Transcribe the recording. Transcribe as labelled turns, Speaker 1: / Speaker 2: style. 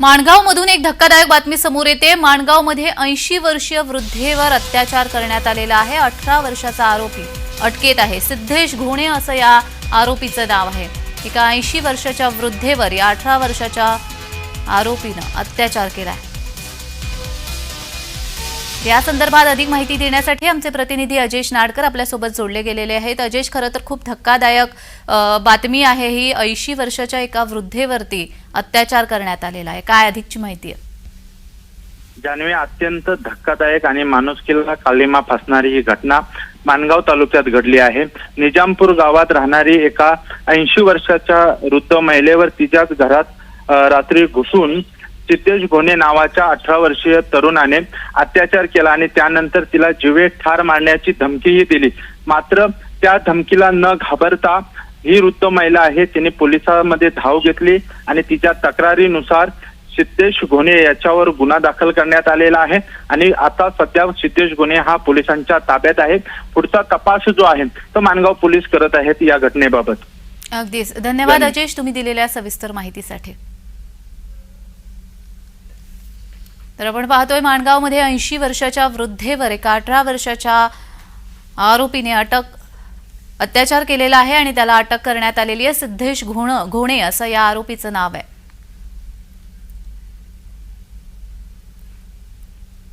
Speaker 1: माणगावमधून एक धक्कादायक बातमी समोर येते. माणगावमध्ये ऐंशी वर्षीय वृद्धेवर अत्याचार करण्यात आलेला आहे. अठरा वर्षाचा आरोपी अटकेत आहे. सिद्धेश घोणे असं या आरोपीचं नाव आहे. एका ऐंशी वर्षाच्या वृद्धेवर या अठरा वर्षाच्या आरोपीनं अत्याचार केला आहे या संदर्भात अधिक माहिती देण्यासाठी आमचे प्रतिनिधी अजेश नाडकर आपल्यासोबत जोडले गेलेले आहेत. अजेश खरं तर खूप धक्कादायक बातमी आहे ही. ऐंशी वर्षाच्या एका वृद्धेवरती अत्याचार करण्यात आलेला आहे. काय अधिकची माहिती आहे?
Speaker 2: जान्हवी अत्यंत धक्कादायक आणि माणुसकीला कालिमा फासणारी ही घटना माणगाव तालुक्यात घडली आहे. निजामपूर गावात राहणारी एका ऐंशी वर्षाच्या वृद्ध महिलेवर तिच्याच घरात रात्री घुसून सिद्धेश घोणे नावाच्या अठरा वर्षीय तरुणाने अत्याचार केला आणि त्यानंतर तिला जीवे ठार मारण्याची धमकीही दिली. मात्र त्या धमकीला न घाबरता ही वृद्ध महिला आहे तिने पोलिसांमध्ये धाव घेतली आणि तिच्या तक्रारीनुसार सिद्धेश गुन्हे याच्यावर गुन्हा दाखल करण्यात आलेला आहे आणि आता सध्या सिद्धेश गुन्हे हा पोलिसांच्या ताब्यात आहे. पुढचा तपास जो आहे तो मानगाव पोलीस करत आहेत या घटनेबाबत.
Speaker 1: अगदीच. धन्यवाद
Speaker 2: धन्य-
Speaker 1: अजेश तुम्ही दिलेल्या सविस्तर माहितीसाठी. तर आपण पाहतोय माणगावमध्ये ऐंशी वर्षाच्या वृद्धेवर एका अठरा वर्षाच्या आरोपीने अटक अत्याचार केलेला आहे आणि त्याला अटक करण्यात आलेली आहे. सिद्धेश घोण घोणे असं या आरोपीचं नाव आहे.